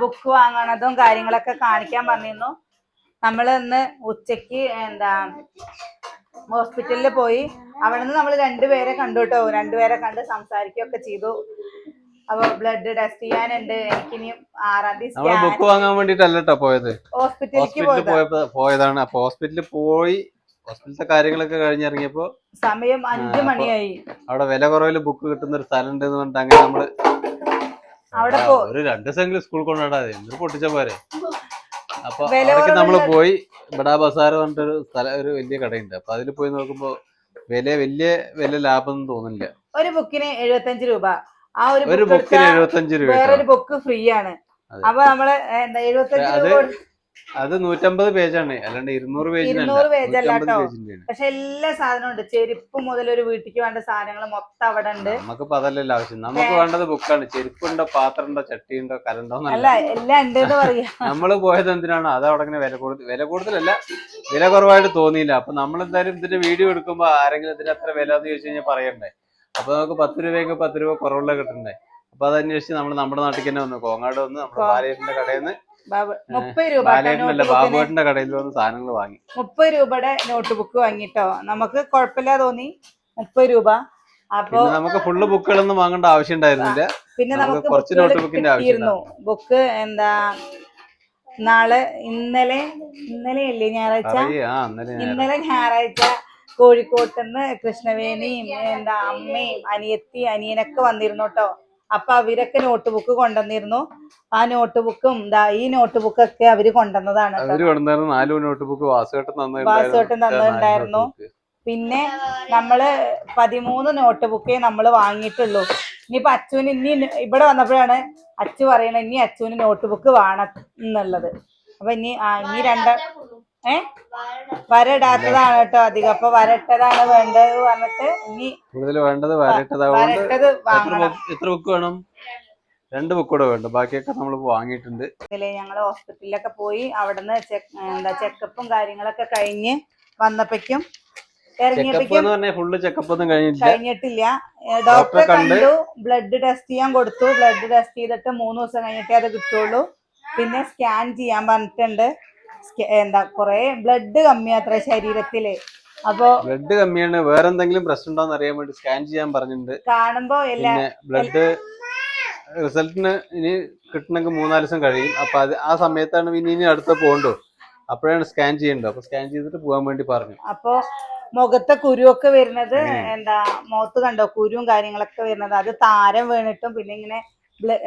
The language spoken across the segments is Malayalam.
ബുക്ക് വാങ്ങണതും കാര്യങ്ങളൊക്കെ കാണിക്കാൻ പറഞ്ഞിരുന്നു നമ്മൾ ഇന്ന് ഉച്ചയ്ക്ക് എന്താ ഹോസ്പിറ്റലിൽ പോയി. അവിടെ നിന്ന് നമ്മൾ രണ്ടുപേരെ കണ്ടു കേട്ടോ രണ്ടുപേരെ കണ്ട് സംസാരിക്കുകയൊക്കെ ചെയ്തു. അപ്പൊ ബ്ലഡ് ടെസ്റ്റ് ചെയ്യാനുണ്ട്. എനിക്കിനിയും ആറാം തീയതി ബുക്ക് വാങ്ങാൻ വേണ്ടിട്ടല്ലോ പോയത്. ഹോസ്പിറ്റലിലേക്ക് പോയതാണ്. അപ്പൊ ഹോസ്പിറ്റലിൽ പോയി കാര്യങ്ങളൊക്കെ കഴിഞ്ഞിറങ്ങിയപ്പോ സമയം അഞ്ചു മണിയായി. അവിടെ വില കുറവിൽ ബുക്ക് കിട്ടുന്ന ഒരു സ്ഥലം ഉണ്ട് എന്ന് പറഞ്ഞിട്ട് അങ്ങനെ നമ്മൾ അവിടെ ഒരു രണ്ട് ദിവസമെങ്കിലും സ്കൂൾ കൊണ്ടാടാതെ എന്ത് പൊട്ടിച്ച പോരെ. അപ്പൊ അവിടേക്ക് നമ്മൾ പോയി ബഡാ ബസാർ പറഞ്ഞിട്ടൊരു സ്ഥലം ഒരു വലിയ കടയുണ്ട്. അപ്പൊ അതിൽ പോയി നോക്കുമ്പോ വില വലിയ വില ലാഭം തോന്നില്ല ഒരു ബുക്കിന് എഴുപത്തഞ്ച് രൂപ. ആ ഒരു ബുക്കിന് എഴുപത്തഞ്ച് രൂപ വേറൊരു ബുക്ക് ഫ്രീ ആണ്. അപ്പൊ നമ്മൾ എന്താ എഴുപത്തഞ്ച് രൂപ അത് നൂറ്റമ്പത് പേജാണ്. അല്ലാണ്ട് ഇരുന്നൂറ് പേജ് ഇരുന്നൂറ് പേജല്ല കേട്ടോ. പക്ഷെ എല്ലാ സാധനവും ഉണ്ട് ചെരുപ്പ് മുതൽ ഒരു വീട്ടിക്ക് വേണ്ട സാധനങ്ങൾ മൊത്തം അവിടെ ഉണ്ട്. നമുക്ക് അതല്ലല്ലോ ആവശ്യം. നമുക്ക് വേണ്ടത് ബുക്കാണ്. ചെരുപ്പുണ്ടോ പാത്രമുണ്ടോ ചട്ടിയുണ്ടോ കലണ്ടോ അല്ല എല്ലാം ഉണ്ട് പറയാ. നമ്മൾ പോയത് എന്തിനാണ് അത് അവിടെ ഇങ്ങനെ വില കൂടുതൽ വില കൂടുതലല്ല വില കുറവായിട്ട് തോന്നിയില്ല. അപ്പൊ നമ്മൾ എന്തായാലും ഇതിന്റെ വീഡിയോ എടുക്കുമ്പോ ആരെങ്കിലും ഇതിന് അത്ര വില എന്ന് ചോദിച്ചു കഴിഞ്ഞാൽ പറയണ്ടേ. അപ്പൊ നമുക്ക് പത്ത് രൂപയ്ക്ക് പത്ത് രൂപ കുറവുള്ള കിട്ടണ്ടേ. അപ്പൊ അത് അന്വേഷിച്ച് നമ്മൾ നമ്മുടെ നാട്ടിൽ തന്നെ വന്നു കോങ്ങാട് വന്ന് നമ്മുടെ ഭാര്യന്റെ കടയിൽ നിന്ന് മുപ്പത് രൂപ ബാലേട്ടനല്ല നോട്ട് ബുക്കിന് ബാബുവേട്ടന്റെ കടയിൽ വന്ന് സാധനങ്ങൾ വാങ്ങി. മുപ്പത് രൂപയുടെ നോട്ട് ബുക്ക് വാങ്ങിട്ടോ? നമുക്ക് കുഴപ്പമില്ല തോന്നി. മുപ്പത് രൂപ. അപ്പൊ നമുക്ക് ഫുള്ള് ബുക്കുകളൊന്നും വാങ്ങേണ്ട ആവശ്യം ഉണ്ടായിരുന്നില്ല പിന്നെ നമുക്ക് കുറച്ച് നോട്ട് ബുക്കിന്റെ ആവശ്യമായിരുന്നു ബുക്ക് എന്താ നാളെ ഇന്നലെ ഇന്നലെ അല്ലേ ഞായറാഴ്ച? ഇന്നലെ ഞായറാഴ്ച. കോഴിക്കോട്ടുനിന്ന് കൃഷ്ണവേണിയും എന്താ അമ്മയും അനിയത്തി അനിയനൊക്കെ വന്നിരുന്നു കേട്ടോ. അപ്പൊ അവരൊക്കെ നോട്ട് ബുക്ക് കൊണ്ടുവന്നിരുന്നു. ആ നോട്ട് ബുക്കും ദാ ഈ നോട്ട് ബുക്കൊക്കെ അവർ കൊണ്ടുവന്നതാണ് വാസുവേട്ടൻ തന്നിട്ടുണ്ടായിരുന്നു. പിന്നെ നമ്മൾ പതിമൂന്ന് നോട്ട് ബുക്കേ നമ്മൾ വാങ്ങിയിട്ടുള്ളൂ. ഇനിയിപ്പൊ അച്ചുവിന് ഇനി ഇവിടെ വന്നപ്പോഴാണ് അച്ചു പറയണത് ഇനി അച്ചുവിന് നോട്ട് ബുക്ക് വേണം എന്നുള്ളത്. അപ്പൊ ഇനി ആ ഇനി രണ്ട ഏ? വരടാത്തതാണ് കേട്ടോ അധികം. അപ്പൊ വരട്ടതാണ് വേണ്ടത് പറഞ്ഞിട്ട് ഇനി കൂടുതൽ വേണ്ടത് വരട്ടതാണ് വരട്ടത് എത്ര ബുക്ക് വേണം? രണ്ട് ബുക്ക് കൂടെ വേണ്ട. ബാക്കിയൊക്കെ നമ്മൾ വാങ്ങിയിട്ടുണ്ട്. ഇതിൽ ഞങ്ങൾ ഹോസ്പിറ്റലിലൊക്കെ പോയി അവിടുന്ന് എന്താ ചെക്കപ്പും കാര്യങ്ങളൊക്കെ കഴിഞ്ഞ് വന്നപ്പോഴേക്കും ചെക്കപ്പ് കഴിഞ്ഞിട്ടില്ല. കഴിഞ്ഞിട്ടില്ല. ഡോക്ടറെ കണ്ടു. ബ്ലഡ് ടെസ്റ്റ് ചെയ്യാൻ കൊടുത്തു. ബ്ലഡ് ടെസ്റ്റ് ചെയ്തിട്ട് മൂന്ന് ദിവസം കഴിഞ്ഞിട്ടേ അത് കിട്ടുള്ളൂ. പിന്നെ സ്കാൻ ചെയ്യാൻ പറഞ്ഞിട്ടുണ്ട്. എന്താ കൊറേ ബ്ലഡ് കമ്മിയാത്ര ശരീരത്തിൽ. അപ്പോ ബ്ലഡ് കമ്മിയാണ്. വേറെ എന്തെങ്കിലും പ്രശ്നം ഉണ്ടോന്ന് അറിയാൻ വേണ്ടി സ്കാൻ ചെയ്യാൻ പറഞ്ഞിട്ടുണ്ട്. കാണുമ്പോ എല്ലാ ബ്ലഡ് റിസൾട്ടിന് ഇനി കിട്ടണമെങ്കിൽ മൂന്നാൽ ദിവസം കഴിയും. അപ്പൊ അത് ആ സമയത്താണ് ഇനി ഇനി അടുത്ത പോകണ്ടോ? അപ്പോഴാണ് സ്കാൻ ചെയ്യേണ്ടത്. അപ്പൊ സ്കാൻ ചെയ്തിട്ട് പോകാൻ വേണ്ടി പറഞ്ഞു. അപ്പൊ മുഖത്തെ കുരുവൊക്കെ വരുന്നത് എന്താ മുഖത്ത് കണ്ടോ? കുരുവും കാര്യങ്ങളൊക്കെ വരുന്നത്. അത് താരം വീണിട്ടും പിന്നെ ഇങ്ങനെ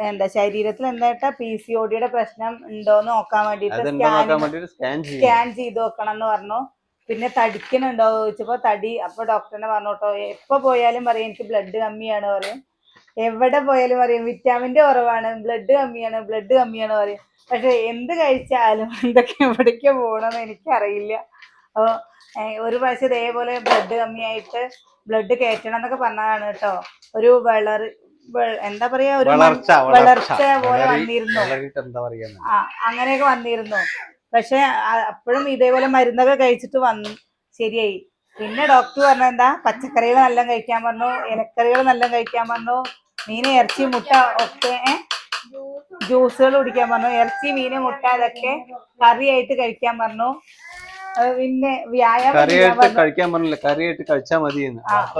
എന്താ ശരീരത്തിൽ എന്തായിട്ടാ പി സി ഒ ഡിയുടെ പ്രശ്നം ഉണ്ടോ എന്ന് നോക്കാൻ വേണ്ടിട്ട് സ്കാൻ ചെയ്ത് നോക്കണം എന്ന് പറഞ്ഞു. പിന്നെ തടിക്കണുണ്ടോ ചോദിച്ചപ്പോ തടി. അപ്പൊ ഡോക്ടറിനെ പറഞ്ഞോട്ടോ കേട്ടോ എപ്പോ പോയാലും പറയും എനിക്ക് ബ്ലഡ് കമ്മിയാണ് പറയും. എവിടെ പോയാലും പറയും വിറ്റാമിന്റെ കുറവാണ് ബ്ലഡ് കമ്മിയാണ് ബ്ലഡ് കമ്മിയാണ് പറയും. പക്ഷെ എന്ത് കഴിച്ചാലും എന്തൊക്കെ എവിടേക്ക് പോകണമെന്ന് എനിക്കറിയില്ല. അപ്പൊ ഏഹ്, ഒരു പ്രാവശ്യം ഇതേപോലെ ബ്ലഡ് കമ്മിയായിട്ട് ബ്ലഡ് കയറ്റണം എന്നൊക്കെ പറഞ്ഞതാണ് കേട്ടോ ഒരു വളർ വെ- എന്താ പറയാ ഒരു വളർച്ച വളർച്ച. പോലെ വന്നിരുന്നു. ആ അങ്ങനെയൊക്കെ വന്നിരുന്നു. പക്ഷെ അപ്പോഴും ഇതേപോലെ മരുന്നൊക്കെ കഴിച്ചിട്ട് വന്നു ശരിയായി. പിന്നെ ഡോക്ടർ പറഞ്ഞ എന്താ പച്ചക്കറികൾ നല്ല കഴിക്കാൻ പറഞ്ഞു ഇലക്കറികൾ നല്ല കഴിക്കാൻ പറഞ്ഞു മീൻ ഇറച്ചി മുട്ട ഒക്കെ ജ്യൂസുകൾ കുടിക്കാൻ പറഞ്ഞു ഇറച്ചി മീൻ മുട്ട അതൊക്കെ കറിയായിട്ട് കഴിക്കാൻ പറഞ്ഞു. പിന്നെ വ്യായാമം കറിയായിട്ട് കഴിക്കാൻ പറഞ്ഞില്ല? കറിയായിട്ട് കഴിച്ചാൽ മതി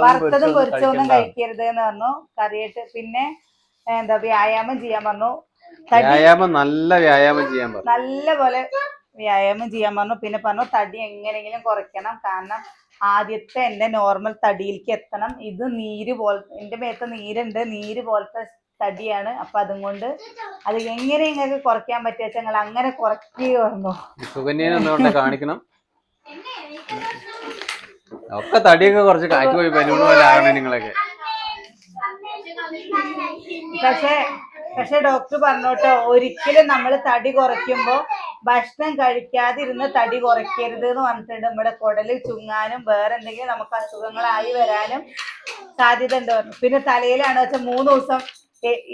വറുത്തതും പൊരിച്ചതൊന്നും കഴിക്കരുത് എന്ന് പറഞ്ഞു. കറിയായിട്ട് പിന്നെ എന്താ വ്യായാമം ചെയ്യാൻ പറഞ്ഞു. വ്യായാമം നല്ല വ്യായാമം ചെയ്യാൻ പറഞ്ഞു. നല്ല പോലെ വ്യായാമം ചെയ്യാൻ പറഞ്ഞു. പിന്നെ പറഞ്ഞു തടി എങ്ങനെയെങ്കിലും കുറയ്ക്കണം. കാരണം ആദ്യത്തെ എന്റെ നോർമൽ തടിയിലേക്ക് എത്തണം. ഇത് നീര് പോലെ എന്റെ മേത്ത് നീരുണ്ട്. നീര് പോലത്തെ തടിയാണ്. അപ്പൊ അതും കൊണ്ട് അത് എങ്ങനെ നിങ്ങൾക്ക് കുറയ്ക്കാൻ പറ്റുക നിങ്ങൾ അങ്ങനെ കുറയ്ക്കുക പറഞ്ഞു കാണിക്കണം. ഒക്കെ തടിയൊക്കെ കുറച്ച് കാറ്റ് പോയി ബലൂൺ പോലെ ആകണേ നിങ്ങളൊക്കെ. പക്ഷേ പക്ഷെ ഡോക്ടർ പറഞ്ഞോട്ടോ ഒരിക്കലും നമ്മൾ തടി കുറയ്ക്കുമ്പോ ഭക്ഷണം കഴിക്കാതിരുന്ന് തടി കുറയ്ക്കരുത് എന്ന് പറഞ്ഞിട്ടുണ്ട്. നമ്മുടെ കുടൽ ചുങ്ങാനും വേറെ എന്തെങ്കിലും നമുക്ക് അസുഖങ്ങളായി വരാനും സാധ്യത ഉണ്ട് പറഞ്ഞു പിന്നെ തലയിലാണ് വെച്ചാൽ മൂന്ന് ദിവസം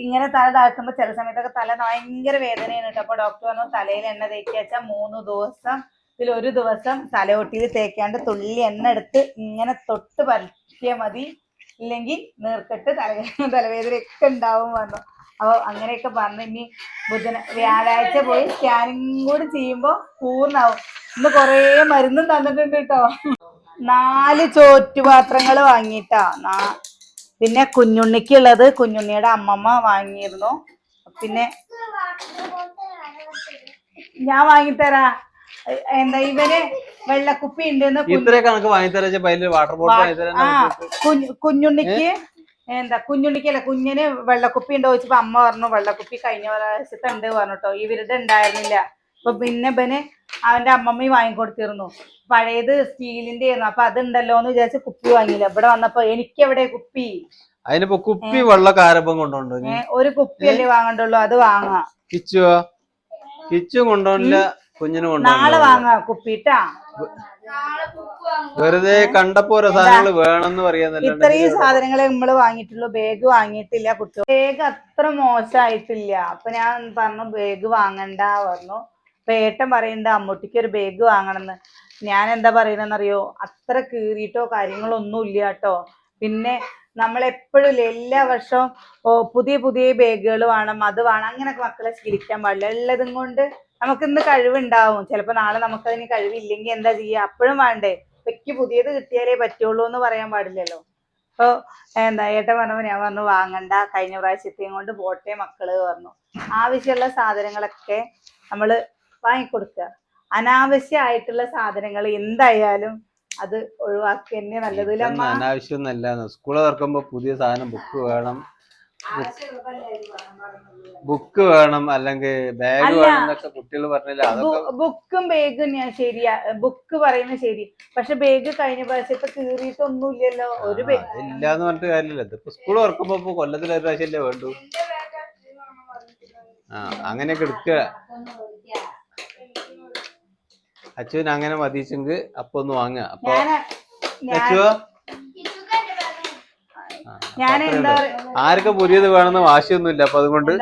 ഇങ്ങനെ തല താഴ്ത്തുമ്പോ ചില സമയത്തൊക്കെ തല ഭയങ്കര വേദനയാണ് കേട്ടോ. അപ്പൊ ഡോക്ടർ പറഞ്ഞു തലയിൽ എണ്ണ തേക്കി വെച്ചാൽ മൂന്ന് ദിവസം ഇതിൽ ഒരു ദിവസം തലയൊട്ടിയിൽ തേക്കാണ്ട് തുള്ളി എണ്ണ എടുത്ത് ഇങ്ങനെ തൊട്ട് പരത്തിയാൽ മതി. ഇല്ലെങ്കിൽ നീർക്കെട്ട് തല തലവേദനയൊക്കെ ഉണ്ടാവും പറഞ്ഞു. അപ്പൊ അങ്ങനെയൊക്കെ പറഞ്ഞു. ഇനി ബുധന വ്യാഴാഴ്ച പോയി സ്കാനിങ് കൂടി ചെയ്യുമ്പോ പൂർണാവും. ഇന്ന് കൊറേ മരുന്നും തന്നിട്ടുണ്ട് കേട്ടോ. നാല് ചോറ്റുപാത്രങ്ങൾ വാങ്ങിയിട്ടാ. നാ- പിന്നെ കുഞ്ഞുണ്ണിക്കുള്ളത് കുഞ്ഞുണ്ണിയുടെ അമ്മമ്മ വാങ്ങിയിരുന്നു. പിന്നെ ഞാൻ വാങ്ങിത്തരാ. എന്താ ഇവർ വെള്ളക്കുപ്പി ഉണ്ട് കുഞ്ഞ്- ഇത്രയും കണക്ക് വാങ്ങി വാട്ടർ ബോട്ടിൽ കുഞ്ഞുണ്ണിക്ക് എന്താ കുഞ്ഞുണ്ണിക്കല്ല കുഞ്ഞിന് വെള്ളക്കുപ്പി ഉണ്ടോ ചോദിച്ചപ്പോ അമ്മ പറഞ്ഞു വെള്ളക്കുപ്പി കഴിഞ്ഞ പ്രാവശ്യത്തെ ഉണ്ട് പറഞ്ഞിട്ടോ. ഇവരുടെ ഉണ്ടായിരുന്നില്ല. അപ്പൊ പിന്നെ ഇവന് അവന്റെ അമ്മമ്മയും വാങ്ങിക്കൊടുത്തിരുന്നു പഴയത് സ്റ്റീലിന്റെ ആയിരുന്നു. അപ്പൊ അതുണ്ടല്ലോ എന്ന് വിചാരിച്ച് കുപ്പി വാങ്ങിയില്ല. ഇവിടെ വന്നപ്പോ എനിക്ക് എവിടെ കുപ്പി? അതിനിപ്പോ കുപ്പി വെള്ള കാരപ്പം കൊണ്ടുണ്ടോ നീ കുപ്പി അല്ലേ വാങ്ങണ്ടുള്ളൂ. അത് വാങ്ങാം. കിച്ചുവോ? കിച്ചു കൊണ്ടോണില്ല കുഞ്ഞിന് നാളെ വാങ്ങാം കുപ്പിട്ടാ വെറുതെ കണ്ടപ്പോ ഓരോ സാധനങ്ങൾ വേണമെന്ന് പറയാന്നല്ലാണ്ട് ഇത്രയും സാധനങ്ങളെ നമ്മൾ വാങ്ങിയിട്ടുള്ളൂ. ബാഗ് വാങ്ങിയിട്ടില്ല കുട്ടി ബാഗ് അത്ര മോശമായിട്ടില്ല. അപ്പൊ ഞാൻ പറഞ്ഞു ബാഗ് വാങ്ങണ്ട പറഞ്ഞു. അപ്പൊ ഏട്ടൻ പറയുന്നുണ്ട് അമ്മൂട്ടിക്ക് ഒരു ബാഗ് വാങ്ങണമെന്ന്. ഞാൻ എന്താ പറയുന്നറിയോ അത്ര കീറിയിട്ടോ കാര്യങ്ങളോ ഒന്നും ഇല്ല കേട്ടോ. പിന്നെ നമ്മൾ എപ്പോഴും എല്ലാ വർഷവും പുതിയ പുതിയ ബാഗുകൾ വേണം അത് വേണം. അങ്ങനെയൊക്കെ മക്കളെ ശീലിക്കാൻ പാടില്ല. ഉള്ളതും കൊണ്ട് നമുക്ക് ഇന്ന് കഴിവുണ്ടാവും. ചിലപ്പോ നാളെ നമുക്ക് നമുക്കതിന് കഴിവില്ലെങ്കിൽ എന്താ ചെയ്യുക അപ്പോഴും വേണ്ടേ? വെക്കി പുതിയത് കിട്ടിയാലേ പറ്റുള്ളൂ എന്ന് പറയാൻ പാടില്ലല്ലോ. അപ്പോൾ എന്താ ഏട്ടൻ പറഞ്ഞപ്പോൾ ഞാൻ പറഞ്ഞു വാങ്ങണ്ട കഴിഞ്ഞ പ്രാവശ്യത്തെയും കൊണ്ട് പോട്ടെ മക്കൾ പറഞ്ഞു. ആവശ്യമുള്ള സാധനങ്ങളൊക്കെ നമ്മൾ വാങ്ങിക്കൊടുക്കുക. അനാവശ്യമായിട്ടുള്ള സാധനങ്ങൾ എന്തായാലും അത് ഒഴിവാക്കി തന്നെ നല്ലത് അനാവശ്യം അമ്മ? ഇതൊന്നും അനാവശ്യമൊന്നല്ല സ്കൂൾ തുറക്കുമ്പോ പുതിയ സാധനം ബുക്ക് വേണം. ബുക്ക് വേണം അല്ലെങ്കിൽ ബാഗ് വേണം എന്നൊക്കെ കുട്ടികൾ പറഞ്ഞില്ല. അതൊക്കെ ബുക്കും ബാഗും ഞാൻ ശരിയാ ബുക്ക് പറയുന്നത് ശരി. പക്ഷെ ബാഗ് കഴിഞ്ഞ പ്രാവശ്യം ഇപ്പൊ കീറിയിട്ടൊന്നുമില്ലല്ലോ. ഒരു ബാഗ് ഇല്ലാന്ന് പറഞ്ഞിട്ട് കാര്യമില്ല. ഇതിപ്പോ സ്കൂൾ തുറക്കുമ്പോ ഇപ്പൊ കൊല്ലത്തിൽ ഒരു പ്രാവശ്യമല്ലേ വേണ്ടു? ആ അങ്ങനെയൊക്കെ എടുക്കുക. അച്ഛൻ അങ്ങനെ മതിച്ചെങ്കിൽ അപ്പൊ ഒന്ന് വാങ്ങുക. അപ്പൊ ഞാൻ എന്താ ആർക്കും പുതിയത് വേണമെന്ന് വാശിയൊന്നുമില്ല അപ്പൊ അതുകൊണ്ട്?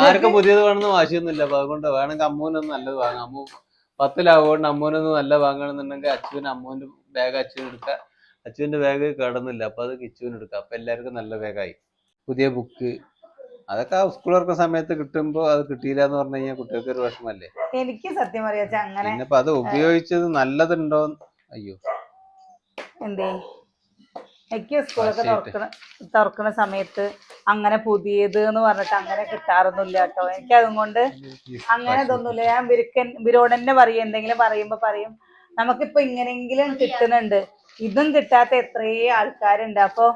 ആർക്കും പുതിയത് വേണമെന്ന് വാശിയൊന്നുമില്ല അപ്പൊ അതുകൊണ്ട് വേണമെങ്കിൽ അമ്മൂനൊന്നും നല്ലത് വാങ്ങാം. അമ്മു പത്തിലാവുകൊണ്ട് അമ്മൂനൊന്നും നല്ല വാങ്ങണമെന്നുണ്ടെങ്കിൽ അച്ഛന് അമ്മൂന്റെ ബാഗ് അച്ഛന് എടുക്ക. അച്ഛന്റെ ബാഗ് കിടന്നില്ല അപ്പൊ അത് കിച്ചുവിന് എടുക്കാം. അപ്പൊ എല്ലാവർക്കും നല്ല ബാഗായി പുതിയ ബുക്ക് അതൊക്കെ ആ സ്കൂൾ തുറക്കുന്ന സമയത്ത് കിട്ടുമ്പോ അത് കിട്ടിയില്ല എന്ന് പറഞ്ഞു കഴിഞ്ഞാൽ കുട്ടികൾക്ക് ഒരു വിഷമല്ലേ എനിക്ക് സത്യം പറയാ അങ്ങനെ അത് ഉപയോഗിച്ചത് നല്ലതുണ്ടോ അയ്യോ. എന്തേ? എനിക്ക് സ്കൂളൊക്കെ. തുറക്കണ തുറക്കണ സമയത്ത് അങ്ങനെ പുതിയത് എന്ന് പറഞ്ഞിട്ട് അങ്ങനെ കിട്ടാറൊന്നുമില്ല കേട്ടോ. എനിക്ക് അതുകൊണ്ട് അങ്ങനെ ഇതൊന്നുമില്ല. ഞാൻ വിരുക്കൻ ഇവരോട് തന്നെ പറയും എന്തെങ്കിലും പറയുമ്പോ പറയും. നമുക്കിപ്പോ ഇങ്ങനെങ്കിലും കിട്ടുന്നുണ്ട്. ഇതും കിട്ടാത്ത എത്രയോ ആൾക്കാരുണ്ട്. അപ്പൊ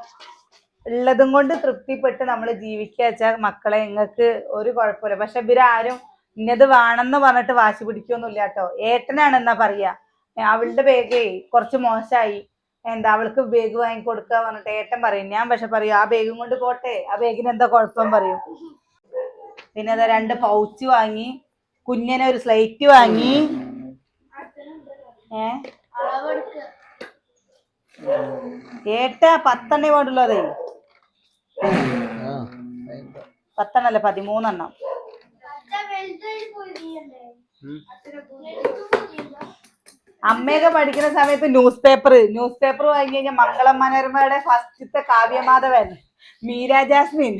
ഉള്ളതും കൊണ്ട് തൃപ്തിപ്പെട്ട് നമ്മൾ ജീവിക്കുക വെച്ചാൽ മക്കളെ നിങ്ങൾക്ക് ഒരു കുഴപ്പമില്ല. പക്ഷെ ഇവരാരും ഇന്നത് വേണമെന്ന് പറഞ്ഞിട്ട് വാശി പിടിക്കൊന്നുമില്ല കേട്ടോ. ഏട്ടനാണെന്നാ പറയാ. അവളുടെ ബേഗേ കുറച്ച് മോശമായി എന്താ അവൾക്ക് ബേഗ് വാങ്ങിക്കൊടുക്കുക പറഞ്ഞിട്ട് ഏട്ടൻ പറയും. ഞാൻ പക്ഷെ പറയും ആ ബേഗും കൊണ്ട് പോട്ടെ. ആ ബേഗിന് എന്താ കുഴപ്പം? പറയും. പിന്നെ അതാ രണ്ട് പൗച്ച് വാങ്ങി കുഞ്ഞിനെ ഒരു സ്ലൈറ്റ് വാങ്ങി. ഏ? ഏട്ടാ പത്തെണ്ണേ വേണ്ടുള്ളൂ അതേ. പത്തെണ്ണല്ല പതിമൂന്നെണ്ണം. അമ്മയൊക്കെ പഠിക്കുന്ന സമയത്ത് ന്യൂസ് പേപ്പർ ന്യൂസ് പേപ്പർ വാങ്ങി കഴിഞ്ഞാൽ മംഗളം മനോരമയുടെ ഫസ്റ്റത്തെ കാവ്യമാധവൻ. മീര ജാസ്മിൻ.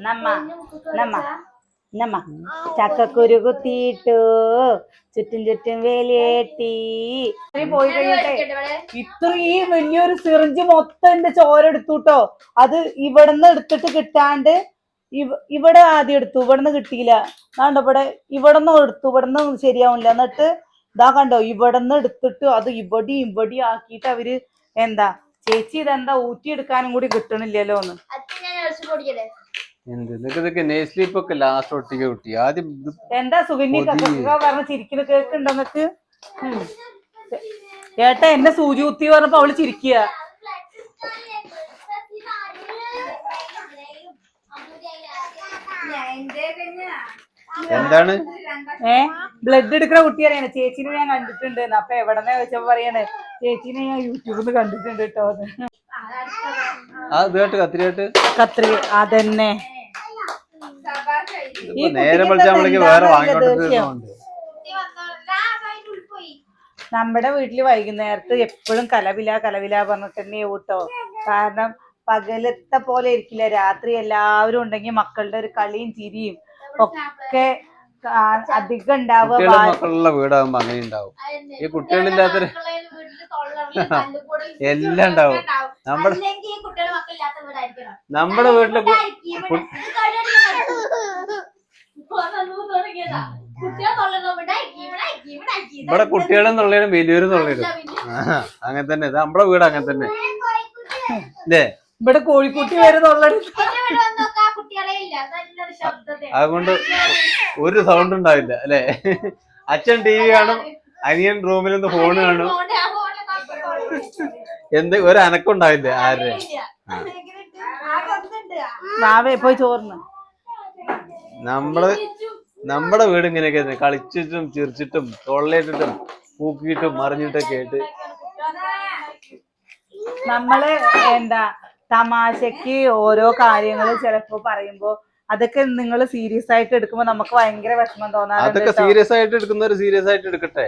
നമ്മ നമ്മ നമ്മ. ചക്കക്കുരു കുത്തിയിട്ടു ചുറ്റും ചുറ്റും വേലിയേട്ടി. പോയി കഴിഞ്ഞിട്ടേ ഇത്രയും വലിയൊരു സിറിഞ്ച് മൊത്തം എന്റെ ചോര എടുത്തുട്ടോ. അത് ഇവിടുന്ന് എടുത്തിട്ട് കിട്ടാണ്ട് ഇവ- ഇവിടെ ആദ്യം എടുത്തു. ഇവിടുന്ന് കിട്ടിയില്ല. അതാണ്ട് ഇവിടെ ഇവിടുന്ന് എടുത്തു. ഇവിടുന്ന് ശരിയാവില്ല. എന്നിട്ട് ഇതാ കണ്ടോ ഇവിടുന്ന് എടുത്തിട്ട് അത് ഇവിടെ ഇവിടെ ആക്കിയിട്ട് അവർ എന്താ ചേച്ചി ഇതെന്താ ഊറ്റിയെടുക്കാനും കൂടി കിട്ടണില്ലല്ലോ എന്ന്. എന്ത് നിനക്ക് ഇതൊക്കെ നെയ്സ്ലീപ്പ് ഒക്കെ ലാസ്റ്റ് ഒട്ടിക്ക് കിട്ടി. ആദ്യം എന്താ സുഗന്യ പറഞ്ഞ ചിരിക്കുന്ന കേക്കുണ്ടോ നിനക്ക്. ഏട്ടാ എന്നെ സൂചി കുത്തി പറഞ്ഞപ്പോ അവൾ ചിരിക്കുക എന്താണ്? ഏ? ബ്ലഡ് എടുക്കുന്ന കുട്ടി അറിയാണ് ചേച്ചിനെ ഞാൻ കണ്ടിട്ടുണ്ട്. അപ്പൊ എവിടെന്നെ വെച്ചപ്പോ പറയാണ് ചേച്ചിനെ ഞാൻ യൂട്യൂബിൽ നിന്ന് കണ്ടിട്ടുണ്ട് കേട്ടോ അത് കത്രിയായിട്ട് കത്രി അതന്നെ. നേരെ വേറെ നമ്മുടെ വീട്ടിൽ വൈകുന്നേരത്ത് എപ്പോഴും കലവില കലവില പറഞ്ഞിട്ട് തന്നെ കേട്ടോ കാരണം പകലത്തെ പോലെ ഇരിക്കില്ല. രാത്രി എല്ലാവരും ഉണ്ടെങ്കിൽ മക്കളുടെ ഒരു കളിയും ചിരിയും ഒക്കെ കാ- അധികം ഉണ്ടാവുക വീടാകുമ്പോ അങ്ങനെ ഉണ്ടാവും. ഈ കുട്ടികളില്ലാത്തൊരു എല്ലാം ഉണ്ടാവും. നമ്മുടെ നമ്മുടെ വീട്ടിലെ ഇവിടെ. കുട്ടികളും തൊള്ളയിലും വലിയവരും തൊള്ളയിലും. അങ്ങനെ തന്നെ. ഇത് നമ്മുടെ വീട് അങ്ങനെ തന്നെ. അല്ലേ ഇവിടെ കോഴിക്കുട്ടി വരെ തൊള്ളടി അതുകൊണ്ട് ഒരു സൗണ്ട് ഉണ്ടാവില്ല അല്ലെ? അച്ഛൻ ടി വി കാണും അനിയൻ റൂമിൽ നിന്ന് ഫോൺ കാണും. എന്ത് ഒരു അനക്കുണ്ടാവില്ല ആരുടെ? മാവേ പോയി ചോർന്ന് നമ്മൾ നമ്മുടെ വീട് ഇങ്ങനെയൊക്കെ തന്നെ. കളിച്ചിട്ടും ചിരിച്ചിട്ടും തൊള്ളയിട്ടിട്ടും പൂക്കിയിട്ടും മറിഞ്ഞിട്ടൊക്കെ ആയിട്ട്. നമ്മൾ എന്താ തമാശക്ക് ഓരോ കാര്യങ്ങൾ ചിലപ്പോ പറയുമ്പോ അതൊക്കെ നിങ്ങൾ സീരിയസ് ആയിട്ട് എടുക്കുമ്പോ നമുക്ക് ഭയങ്കര വിഷമം തോന്നാറുണ്ട് അതൊക്കെ കേട്ടോ. സീരിയസ് ആയിട്ട് എടുക്കുന്നവർ സീരിയസ് ആയിട്ട് എടുക്കട്ടെ?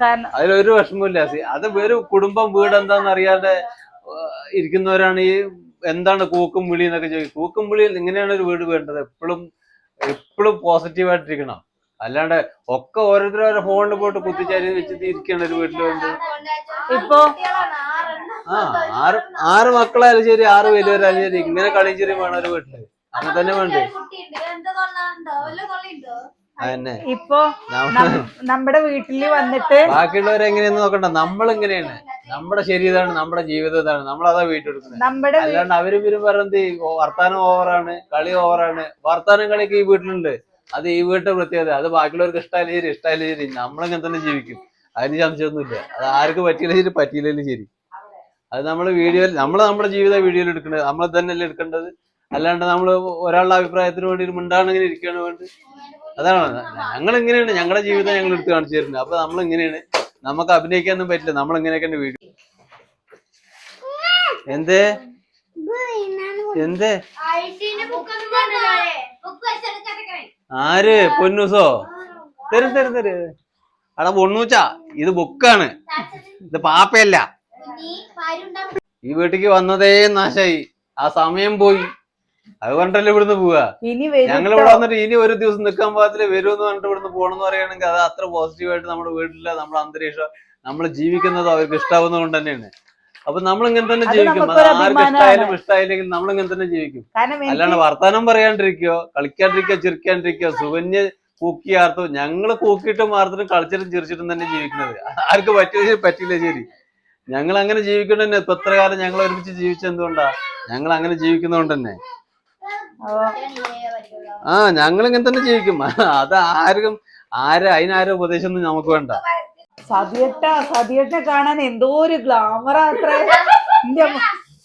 കാരണം അതിലൊരു വിഷമമില്ല സി- അത് വെറും കുടുംബം വീട് എന്താന്ന് അറിയാതെ ഇരിക്കുന്നവരാണ് ഈ എന്താണ് കൂക്കും വിളി എന്നൊക്കെ ചോദിക്കും. കൂക്കും വിളി ഇങ്ങനെയാണ് ഒരു വീട് വേണ്ടത്? എപ്പോഴും എപ്പോഴും പോസിറ്റീവ് ആയിട്ടിരിക്കണം. അല്ലാണ്ട് ഒക്കെ ഓരോരുത്തരും ഫോണിൽ പോയിട്ട് കുത്തിച്ചാരി വെച്ചിട്ട് ഇരിക്കണ ഒരു വീട്ടിൽ വേണ്ടത്. ഇപ്പൊ ആ ആറ് ആറ് മക്കളായാലും ശരി ആറ് വലിയവരായാലും ശരി. ഇങ്ങനെ കളിയും ചെറിയ വേണം ഒരു വീട്ടിൽ. അങ്ങനെ തന്നെ വേണ്ടേ? അതന്നെ. ഇപ്പൊ നമ്മ- നമ്മുടെ വീട്ടിൽ വന്നിട്ട് ബാക്കിയുള്ളവരെ എങ്ങനെയെന്ന് നോക്കണ്ട. നമ്മൾ എങ്ങനെയാണ്? നമ്മുടെ ശരി ഇതാണ് നമ്മുടെ ജീവിതം ഇതാണ്. നമ്മൾ അതാ വീട്ടെടുക്കുന്നത് നമ്മുടെ അല്ലാണ്ട് അവരും ഇവരും പറയുന്നത് വർത്താനം ഓവറാണ് കളി ഓവറാണ്. വർത്താനം കളിയൊക്കെ ഈ വീട്ടിലുണ്ട്. അത് ഈ വീട്ടിലെ പ്രത്യേകത. അത് ബാക്കിയുള്ളവർക്ക് ഇഷ്ടമായാലും ശരി ഇഷ്ടമായാലും ശരി. നമ്മളങ്ങനെ തന്നെ ജീവിക്കും. അതിന് സംശയമൊന്നുമില്ല. അത് ആർക്ക് പറ്റിയില്ല ശരി. പറ്റിയില്ലെങ്കിലും ശരി. അത് നമ്മൾ വീഡിയോയിൽ നമ്മൾ നമ്മുടെ ജീവിത വീഡിയോയിൽ എടുക്കേണ്ടത് നമ്മൾ തന്നെയല്ലേ എടുക്കേണ്ടത്? അല്ലാണ്ട് നമ്മൾ ഒരാളുടെ അഭിപ്രായത്തിന് വേണ്ടി മിണ്ടാണെങ്കിൽ ഇരിക്കുകയാണ് വേണ്ടത്. അതാണ് ഞങ്ങൾ ഇങ്ങനെയാണ് ഞങ്ങളുടെ ജീവിതം ഞങ്ങൾ എടുത്ത് കാണിച്ചു തരുന്നത്. അപ്പൊ നമ്മൾ ഇങ്ങനെയാണ്. നമുക്ക് അഭിനയിക്കാനൊന്നും പറ്റില്ല. നമ്മൾ ഇങ്ങനെയൊക്കെ വീഡിയോ എന്തേ? എന്തേ? ആര്? പൊന്നൂസോ? തരും തരും തരും. അടാ പൊണ്ണൂച്ച ഇത് ബുക്കാണ് ഇത് പാപ്പയല്ല. ഈ വീട്ടിക്ക് വന്നതേ നാശായി. ആ സമയം പോയി. അത് കണ്ടല്ലോ ഇവിടുന്ന് പോവാ? ഇനി ഞങ്ങൾ ഇവിടെ വന്നിട്ട് ഇനി ഒരു ദിവസം നിൽക്കാൻ പാകത്തിൽ വരുമെന്ന് പറഞ്ഞിട്ട് ഇവിടുന്ന് പോകണമെന്ന് പറയുകയാണെങ്കിൽ അത് അത്ര പോസിറ്റീവായിട്ട് നമ്മുടെ വീട്ടിലെ നമ്മുടെ അന്തരീക്ഷം നമ്മൾ ജീവിക്കുന്നത് അവർക്ക് ഇഷ്ടാവുന്നത് കൊണ്ട് തന്നെയാണ്. അപ്പൊ നമ്മൾ ഇങ്ങനെ തന്നെ ജീവിക്കും. അത് ആർക്ക് അഭിമാനമാണ്. ഇഷ്ടായാലും നമ്മൾ ഇങ്ങനെ തന്നെ ജീവിക്കും. അല്ലാണ്ട് വർത്താനം പറയാണ്ടിരിക്കോ കളിക്കാണ്ടിരിക്കോ ചിരിക്കാണ്ടിരിക്കോ സുകന്യ കൂക്കി ആർത്തോ ഞങ്ങൾ കൂക്കിയിട്ടും ആർത്തിട്ടും കളിച്ചിട്ടും ചിരിച്ചിട്ടും തന്നെ ജീവിക്കുന്നത്. ആർക്ക് പറ്റില്ല പറ്റില്ല ശരി. ഞങ്ങൾ അങ്ങനെ ജീവിക്കണ്ട തന്നെ ഇപ്പൊ എത്ര കാലം ഞങ്ങൾ ഒരുമിച്ച് ജീവിച്ചെന്തുകൊണ്ടാ ഞങ്ങൾ അങ്ങനെ ജീവിക്കുന്നതുകൊണ്ട് തന്നെ ആ ഞങ്ങൾ ഇങ്ങനെ തന്നെ ജീവിക്കും. അത് ആർക്കും ആരും അതിനാരും ഉപദേശം ഒന്നും നമുക്ക് വേണ്ട. സതിയട്ട സതിയട്ട കാണാൻ എന്തോ ഒരു ഗ്ലാമറ അത്ര.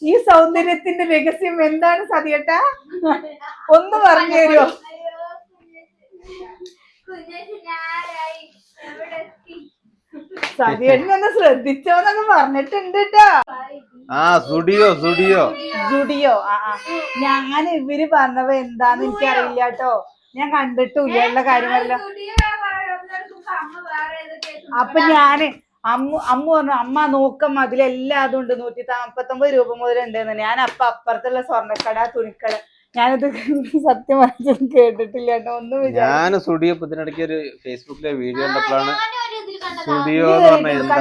ഈ സൗന്ദര്യത്തിന്റെ രഹസ്യം എന്താണ് സതിയട്ട? ഒന്ന് പറഞ്ഞു തരുമോ സതിയട്ടനൊന്ന് ശ്രദ്ധിച്ചോന്നൊക്കെ പറഞ്ഞിട്ടുണ്ട് കേട്ടോ ആ സുഡിയോ സുഡിയോ. സുഡിയോ ആ ഞാൻ ഇവർ പറഞ്ഞവ എന്താന്ന് എനിക്കറിയില്ല കേട്ടോ ഞാൻ കണ്ടിട്ടില്ല ഉള്ള കാര്യമല്ല അപ്പൊ ഞാൻ അമ്മ അമ്മ പറഞ്ഞു അമ്മ നോക്കം അതിലെല്ലാം അതുണ്ട്. നൂറ്റി നാപ്പത്തൊമ്പത് രൂപ മുതൽ ഉണ്ടെന്ന്. ഞാൻ അപ്പൊ അപ്പുറത്തുള്ള സ്വർണക്കട തുണിക്കട ഞാനത് സത്യം പറഞ്ഞത് കേട്ടിട്ടില്ല കേട്ടോ. ഒന്നും ഞാൻ സുഡിയോ ഇപ്പൊ ഇതിനിടയ്ക്ക് ഒരു ഫേസ്ബുക്കിലെ വീഡിയോ കണ്ടപ്പോഴാണ്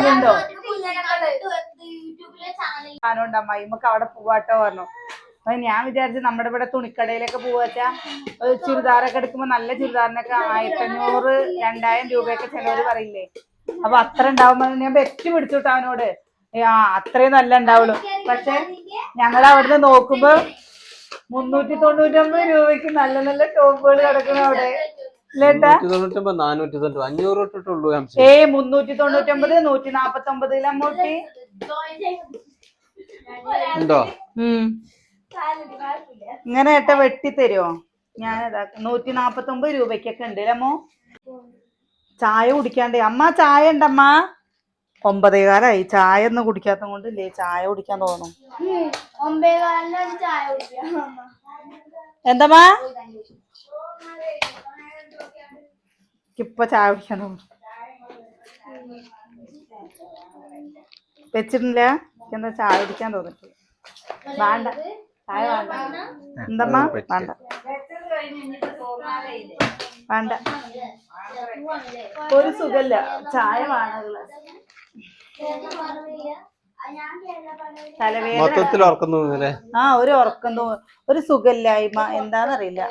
കണ്ടോ? അമ്മായിമ്മക്ക് അവിടെ പോവാട്ടോ പറഞ്ഞു. അപ്പൊ ഞാൻ വിചാരിച്ചു നമ്മുടെ ഇവിടെ തുണിക്കടയിലൊക്കെ പോവാച്ചാ ഒരു ചുരിദാറൊക്കെ എടുക്കുമ്പോ നല്ല ചുരിദാറിനൊക്കെ ആയിരത്തി അഞ്ഞൂറ് രണ്ടായിരം രൂപയൊക്കെ ചിലവര് പറയില്ലേ? അപ്പൊ അത്ര ഉണ്ടാവുമ്പോ ഞാൻ ബെറ്റ് പിടിച്ചോട്ടോ അവനോട്. ആ അത്രയും നല്ല ഉണ്ടാവുള്ളൂ. പക്ഷെ ഞങ്ങൾ അവിടുന്ന് നോക്കുമ്പോ മുന്നൂറ്റി തൊണ്ണൂറ്റൊമ്പത് രൂപയ്ക്ക് നല്ല നല്ല ടോപ്പുകൾ കിടക്കുന്നു അവിടെ. ഏ മുന്നൂറ്റി തൊണ്ണൂറ്റൊമ്പത് നൂറ്റി നാപ്പത്തി ഒമ്പതിൽ ഉണ്ടോ ഇങ്ങനെ ഏട്ട വെട്ടി തരുമോ ഞാൻ നൂറ്റി നാപ്പത്തി ഒമ്പത് രൂപയ്ക്കൊക്കെ ഉണ്ട് അല്ലമ്മോ ചായ കുടിക്കാണ്ട്. അമ്മ ചായ ഉണ്ടമ്മ? ഒമ്പതേ കാലായി ചായ ഒന്നും കുടിക്കാത്ത കൊണ്ടില്ലേ ചായ കുടിക്കാൻ തോന്നും എന്തമ്മാ ഇപ്പൊ ചായ കുടിക്കാൻ വെച്ചിട്ടില്ല. എന്താ ചായ കുടിക്കാൻ തോന്നിട്ട്. വേണ്ട. ചായ വേണ്ട. എന്തമ്മ? വേണ്ട. വേണ്ട. ഒരു സുഖല്ല. ചായ വേണമല്ലോ തലവേദന മൊത്തത്തിൽ ഉറക്കം തോന്നുന്നല്ലേ? ആ ഒരു ഉറക്കം തോന്നും ഒരു സുഖമില്ലായ്മ എന്താന്നറിയില്ല.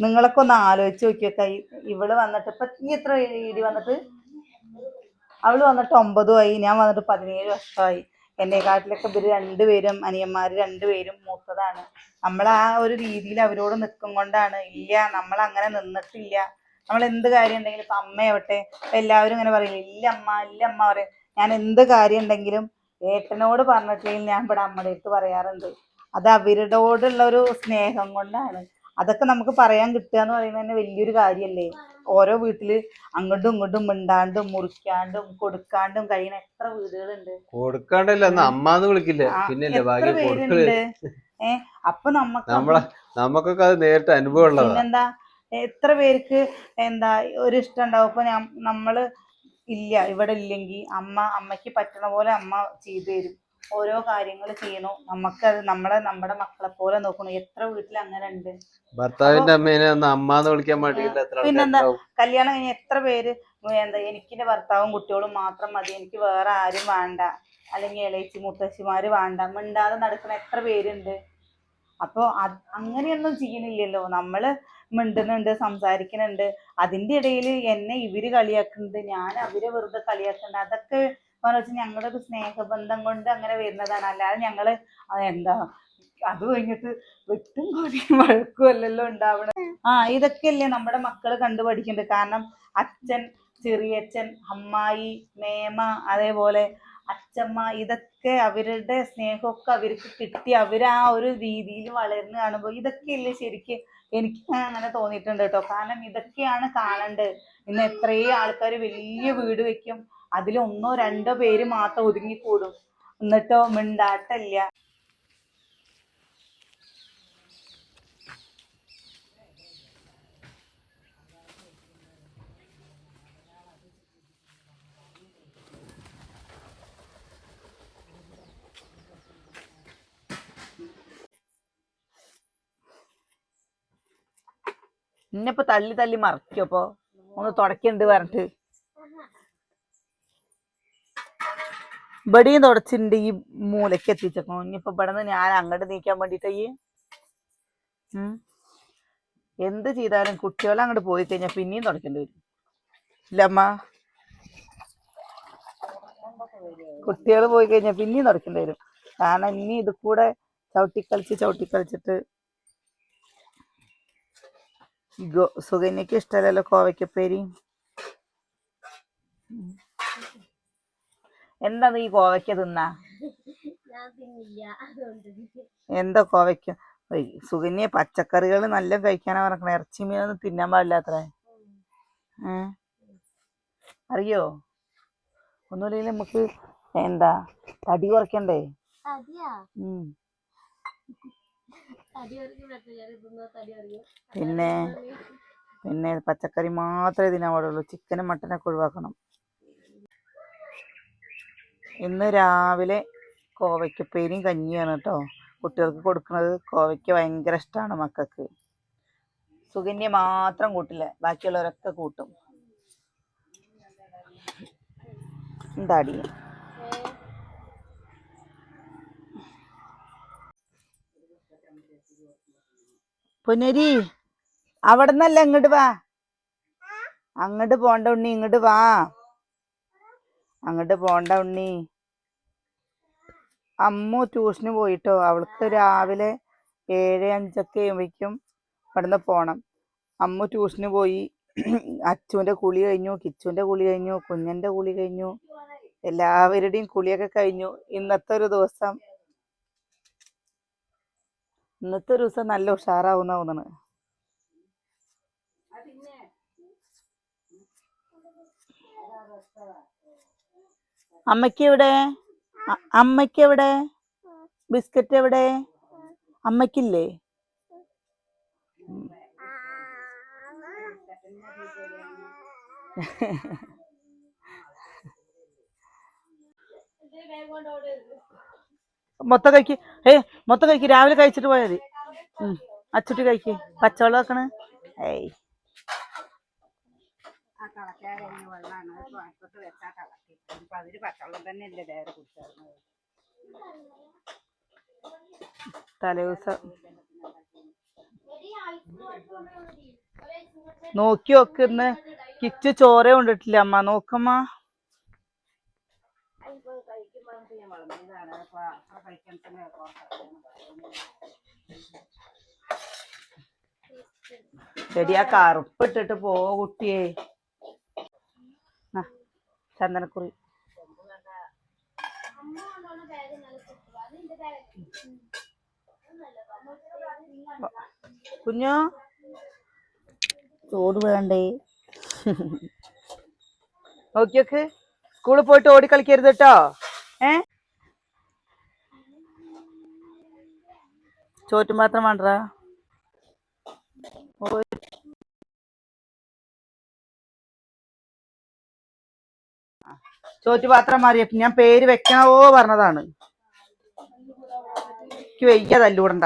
നിങ്ങളൊക്കെ ഒന്ന് ആലോചിച്ച് നോക്കിയൊക്കെ. ഇവൾ വന്നിട്ട് ഇപ്പൊ നീ എത്ര ഇടി വന്നിട്ട്? അവൾ വന്നിട്ട് ഒമ്പതുമായി ഞാൻ വന്നിട്ട് പതിനേഴ് വർഷമായി. എന്നെക്കാട്ടിലൊക്കെ ഇവർ രണ്ടുപേരും അനിയന്മാര് രണ്ടുപേരും മൂത്തതാണ്. നമ്മൾ ആ ഒരു രീതിയിൽ അവരോട് നിൽക്കും കൊണ്ടാണ്. ഇല്ല നമ്മൾ അങ്ങനെ നിന്നിട്ടില്ല. നമ്മൾ എന്ത് കാര്യം ഉണ്ടെങ്കിലും ഇപ്പൊ അമ്മയാവട്ടെ ഇപ്പൊ എല്ലാവരും ഇങ്ങനെ പറയില്ല ഇല്ല അമ്മ ഇല്ല അമ്മ പറയും. ഞാൻ എന്ത് കാര്യം ഉണ്ടെങ്കിലും ഏട്ടനോട് പറഞ്ഞിട്ടില്ലെങ്കിൽ ഞാൻ ഇവിടെ അമ്മയുടെ അടുത്ത് പറയാറുണ്ട്. അത് അവരോടുള്ള ഒരു സ്നേഹം കൊണ്ടാണ്. അതൊക്കെ നമുക്ക് പറയാൻ കിട്ടുക എന്ന് പറയുന്നത് തന്നെ വലിയൊരു കാര്യമല്ലേ? ഓരോ വീട്ടിൽ അങ്ങോട്ടും ഇങ്ങോട്ടും മിണ്ടാണ്ടും മുറിക്കാണ്ടും കൊടുക്കാണ്ടും കഴിയുന്ന എത്ര വീടുകളുണ്ട്? കൊടുക്കാണ്ടല്ല അമ്മാന്ന് വിളിക്കില്ലേ? പിന്നല്ലേ എത്ര ഭാഗ്യം ഏഹ് അപ്പൊ നമുക്ക് നമ്മളെ നമുക്കൊക്കെ അത് നേരിട്ട് അനുഭവം എന്താ പിന്നെന്താ എത്ര പേർക്ക് എന്താ ഒരു ഇഷ്ടം ഉണ്ടാവും? ഇപ്പൊ ഞാൻ നമ്മൾ ഇല്ല ഇവിടെ ഇല്ലെങ്കിൽ അമ്മ അമ്മയ്ക്ക് പറ്റണ പോലെ അമ്മ ചെയ്തു തരും. ഓരോ കാര്യങ്ങൾ ചെയ്യണു. നമുക്കത് നമ്മളെ നമ്മുടെ മക്കളെ പോലെ നോക്കണു. എത്ര വീട്ടിൽ അങ്ങനെ ഉണ്ട് ഭർത്താവിന്റെ അമ്മേനെ ഒന്ന് അമ്മാന്ന് വിളിക്കാൻ പിന്നെന്താ? കല്യാണം കഴിഞ്ഞ എത്ര പേര്? എന്താ എനിക്കിന്റെ ഭർത്താവും കുട്ടികളും മാത്രം മതി. എനിക്ക് വേറെ ആരും വേണ്ട. അല്ലെങ്കിൽ ഇളയിച്ചി മുത്തശ്ശിമാര് വേണ്ട. മിണ്ടാതെ നടക്കുന്ന എത്ര പേരുണ്ട്? അപ്പൊ അത് അങ്ങനെയൊന്നും ചെയ്യണില്ലല്ലോ. നമ്മൾ മിണ്ടുന്നുണ്ട് സംസാരിക്കുന്നുണ്ട് അതിന്റെ ഇടയിൽ എന്നെ ഇവർ കളിയാക്കുന്നുണ്ട്. ഞാൻ അവരെ വെറുതെ കളിയാക്കുന്നുണ്ട് അതൊക്കെ എന്ന് ഞങ്ങളുടെ ഒരു സ്നേഹബന്ധം കൊണ്ട് അങ്ങനെ വരുന്നതാണ്. അല്ലാതെ ഞങ്ങൾ എന്താ അത് കഴിഞ്ഞിട്ട് വെട്ടും കൊടിയും വഴക്കും അല്ലല്ലോ ഉണ്ടാവണം ആ ഇതൊക്കെയല്ലേ നമ്മുടെ മക്കൾ കണ്ടു പഠിക്കുന്നുണ്ട് കാരണം അച്ഛൻ ചെറിയച്ഛൻ അമ്മായി മേമ അതേപോലെ അച്ഛമ്മ ഇതൊക്കെ അവരുടെ സ്നേഹമൊക്കെ അവർക്ക് കിട്ടി. അവർ ആ ഒരു രീതിയിൽ വളർന്നു കാണുമ്പോൾ ഇതൊക്കെയല്ലേ ശരിക്ക് എനിക്ക് അങ്ങനെ തോന്നിയിട്ടുണ്ട് കേട്ടോ. കാരണം ഇതൊക്കെയാണ് കാണേണ്ടത്. ഇന്ന് എത്രയോ ആൾക്കാർ വലിയ വീട് വെക്കും. അതിൽ ഒന്നോ രണ്ടോ പേര് മാത്രം ഒതുങ്ങിക്കൂടും. എന്നിട്ടോ മിണ്ടാട്ടല്ല. ഇന്നിപ്പോ തള്ളി തള്ളി മറക്കപ്പോ ഒന്ന് തുടക്കുന്നുണ്ട് പറഞ്ഞിട്ട്. ഇവിടെയും തുടച്ചിട്ടുണ്ട് ഈ മൂലക്ക് എത്തിച്ചപ്പോ ഇനിയിപ്പോ ഇവിടെ ഞാൻ അങ്ങോട്ട് നീക്കാൻ വേണ്ടിട്ട്. എന്ത് ചെയ്താലും കുട്ടികളെ അങ്ങോട്ട് പോയി കഴിഞ്ഞാൽ പിന്നെയും തുടക്കേണ്ടി വരും. ഇല്ലമ്മ കുട്ടികൾ പോയി കഴിഞ്ഞാൽ പിന്നെയും തുടക്കേണ്ടി വരും. കാരണം ഇനി ഇത് കൂടെ ചവിട്ടിക്കളിച്ച് ചവിട്ടിക്കളിച്ചിട്ട് സുകന്യക്ക് ഇഷ്ടമല്ലല്ലോ കോവയ്ക്കപ്പേരി. എന്താ നീ കോവയ്ക്ക തിന്നാ? എന്താ കോവയ്ക്ക? സുകന്യ പച്ചക്കറികൾ നല്ല കഴിക്കാനാ പറഞ്ഞേ ഇറച്ചി മീനൊന്നും തിന്നാൻ പാടില്ലാത്രേ. ഏ അറിയോ? ഒന്നുമില്ലെങ്കിൽ നമുക്ക് എന്താ തടി കുറയ്ക്കണ്ടേ? പിന്നെ പിന്നെ പച്ചക്കറി മാത്രമേ തിന്നാൻ പാടുള്ളൂ. ചിക്കനും മട്ടനൊക്കെ ഒഴിവാക്കണം. ഇന്ന് രാവിലെ കോവയ്ക്കപ്പേരിയും കഞ്ഞിയാണ് കേട്ടോ. കുട്ടികൾക്ക് കൊടുക്കുന്നത് കോവയ്ക്ക് ഭയങ്കര ഇഷ്ടമാണ് മക്കൾക്ക്. സുകന്യ മാത്രം കൂട്ടില്ല ബാക്കിയുള്ളവരൊക്കെ കൂട്ടും. എന്താടി? പുനരി അവിടെ നിന്നല്ല ഇങ്ങോട്ട് വാ. അങ്ങോട്ട് പോണ്ട ഉണ്ണി ഇങ്ങോട്ട് വാ. അങ്ങോട്ട് പോണ്ട ഉണ്ണി. അമ്മു ട്യൂഷന് പോയിട്ടോ? അവൾക്ക് രാവിലെ ഏഴ് അഞ്ചൊക്കെ ആകുമ്പോഴേക്കും ഇവിടുന്ന് പോകണം അമ്മു ട്യൂഷന് പോയി. അച്ചുവിന്റെ കുളി കഴിഞ്ഞു കിച്ചുവിന്റെ കുളി കഴിഞ്ഞു കുഞ്ഞന്റെ കുളി കഴിഞ്ഞു. എല്ലാവരുടെയും കുളിയൊക്കെ കഴിഞ്ഞു. ഇന്നത്തെ ഒരു ദിവസം ഇന്നത്തെ ഒരു ദിവസം നല്ല ഉഷാറാവുന്ന തോന്നണ്. അമ്മയ്ക്ക് എവിടെ അമ്മയ്ക്ക് എവിടെ ബിസ്ക്കറ്റ് എവിടെ അമ്മയ്ക്കില്ലേ? മൊത്തം കഴിക്ക്. ഏ മൊത്തം കഴിക്ക്. രാവിലെ കഴിച്ചിട്ട് പോയാൽ മതി. അച്ചുട്ടി കഴിക്ക്. പച്ചവെള്ളം വെക്കണേ. ഏയ്. ആ തിളക്കാതെ വെള്ളമാണ്. അടുപ്പത്ത് വെച്ചാൽ തിളക്കി ഇപ്പൊ അതിൽ പച്ചവെള്ളം തന്നെ ഇല്ല നേരെ കുടിച്ചായിരുന്നത് തലേദിവസം. നോക്കി നോക്കുന്ന് കിച്ച് ചോര കൊണ്ടിട്ടില്ല അമ്മ. നോക്കമ്മ. ശരിയാ അപ്പൊ അത്ര കഴിക്കാൻ തന്നെ ശരി ആ കറുപ്പ് ഇട്ടിട്ട് പോ കുട്ടിയെ. ചന്ദനക്കുറി. കുഞ്ഞോ? ചോട് വേണ്ടേ? നോക്കിയൊക്കെ. സ്കൂളിൽ പോയിട്ട് ഓടി കളിക്കരുത് കേട്ടോ. ഏ? ചോറ്റ് മാത്രം വേണ്ടടാ. ചോറ്റുപാത്രം മാറിയപ്പോ ഞാൻ പേര് വെക്കണോ പറഞ്ഞതാണ്. എനിക്ക് വയ്യ തല്ലൂടണ്ട.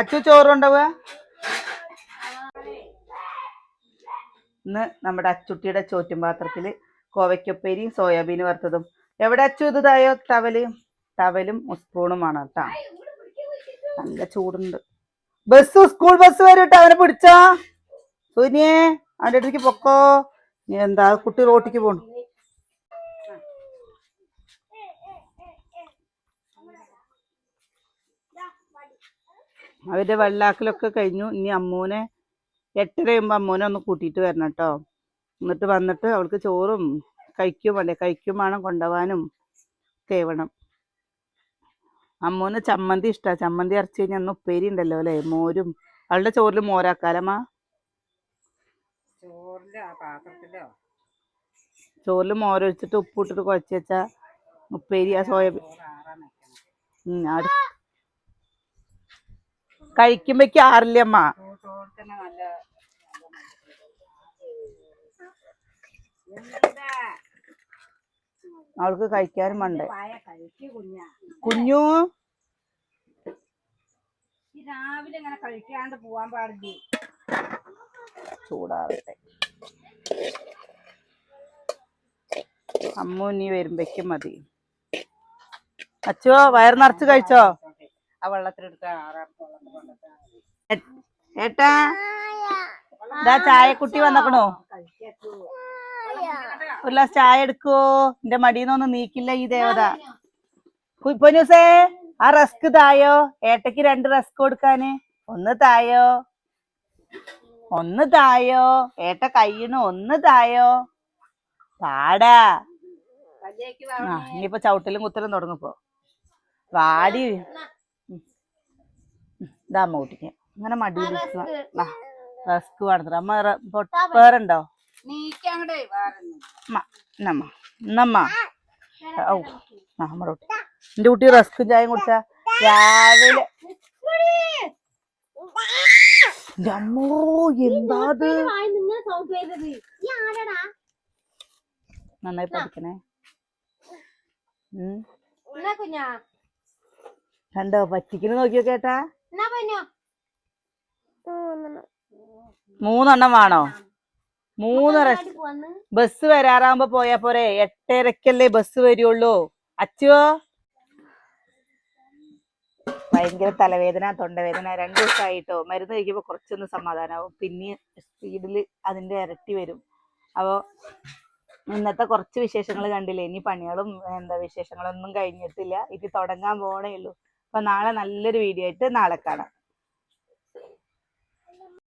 അച്ചു ചോറ് കൊണ്ടുപോവുക ഇന്ന് നമ്മുടെ അച്ചുട്ടിയുടെ ചോറ്റും പാത്രത്തിൽ കോവയ്ക്കൊപ്പേരിയും സോയാബീൻ വറുത്തതും. എവിടെ അച്ചു ഇതായോ? തവൽ. തവലും ടവലും സ്പൂണുമാണ് കേട്ടാ. നല്ല ചൂടുണ്ട്. ബസ് സ്കൂൾ ബസ് വരും കേട്ടോ അവനെ പിടിച്ചോ? സൂര്യേ അവന്റെ അടുത്തേക്ക് പൊക്കോ? എന്താ കുട്ടി റോട്ടിക്ക് പോണു. അവരുടെ വെള്ളാക്കലൊക്കെ കഴിഞ്ഞു. ഇനി അമ്മൂനെ എട്ടര കഴിയുമ്പോൾ അമ്മൂനെ ഒന്ന് കൂട്ടിയിട്ട് വരണം കേട്ടോ എന്നിട്ട് വന്നിട്ട് അവൾക്ക് ചോറും കഴിക്കും വേണ്ടേ? കഴിക്കും വേണം കൊണ്ടുപോകാനും ഒക്കെ വേണം. അമ്മൂന് ചമ്മന്തി ഇഷ്ടമാണ് ചമ്മന്തി അരച്ച് കഴിഞ്ഞാൽ അന്ന് ഉപ്പേരി ഉണ്ടല്ലോ അല്ലേ? മോരും. അവളുടെ ചോറിൽ മോരാക്കാലമ്മ ചോറിൽ മോരൊഴിച്ചിട്ട് ഉപ്പിട്ടിട്ട് കുഴച്ച് വെച്ചാ ഉപ്പേരി ആ സോയാബീൻ ചോറ് കഴിക്കുമ്പോഴേക്ക് ആറില്ല അമ്മ അവൾക്ക് കഴിക്കാനും വേണ്ടേ കുഞ്ഞാ. രാവിലെ ഇങ്ങനെ കഴിക്കാണ്ട് പോവാൻ പാടില്ലേ? ചൂടാറട്ടെ. അമ്മു നീ വരുമ്പോഴേക്കും മതി. അച്ചോ വയർ നിറച്ച് കഴിച്ചോ? ആ വെള്ളത്തിലെടുത്ത് ആറാം വെള്ളം കൊണ്ടിട്ട് ഏട്ടാ? ഇതാ ചായക്കുട്ടി വന്നക്കണോ. ഒരു ഗ്ലാസ് ചായ എടുക്കുവോ? എന്റെ മടിയിൽ നീക്കില്ല ഈ ദേവത. പൊന്നൂസേ ആ റസ്ക് തായോ? ഏട്ടയ്ക്ക് രണ്ട് റസ്ക് കൊടുക്കാന്. ഒന്ന് തായോ? ഒന്ന് തായോ? ഏട്ട കയ്യണ് ഒന്ന് തായോ? പാടാ ആ ഇനിയിപ്പോ ചവിട്ടലും കുത്തലും തുടങ്ങിപ്പോ വാടി. ഇതാ അമ്മ കുട്ടിക്ക് അങ്ങനെ മടിയിൽ റസ്ക് വേണത്ര. അമ്മ വേറെണ്ടോ? ആ നമ്മുടെ കുട്ടി. എന്റെ കുട്ടി റസ്കും ചായയും കുടിച്ചാ രാവിലെ എന്റെ അമ്മോ എന്താ സൗണ്ട് ചെയ്തത് ഈ ആരടാ? നന്നായി പഠിക്കണേ. കണ്ടോ പറ്റിക്കൽ നോക്കിയോ കേട്ടാ? മൂന്നെണ്ണം. വേണോ? മൂന്ന് ബസ് വരാറാകുമ്പോ പോയാ പോരെ. എട്ടരക്കല്ലേ ബസ് വരുള്ളൂ. അച്ചുവോ? ഭയങ്കര തലവേദന തൊണ്ടവേദന. രണ്ടു ദിവസമായിട്ടോ മരുന്ന് കഴിക്കുമ്പോ കുറച്ചൊന്ന് സമാധാനാവും. പിന്നെ സ്പീഡിൽ അതിന്റെ ഇരട്ടി വരും. അപ്പോ ഇന്നത്തെ കുറച്ച് വിശേഷങ്ങൾ കണ്ടില്ലേ? ഇനി പണികളും എന്താ വിശേഷങ്ങളൊന്നും കഴിഞ്ഞിട്ടില്ല. ഇത് തുടങ്ങാൻ പോണേ ഉള്ളൂ അപ്പൊ നാളെ നല്ലൊരു വീഡിയോ ആയിട്ട് നാളെ കാണാം.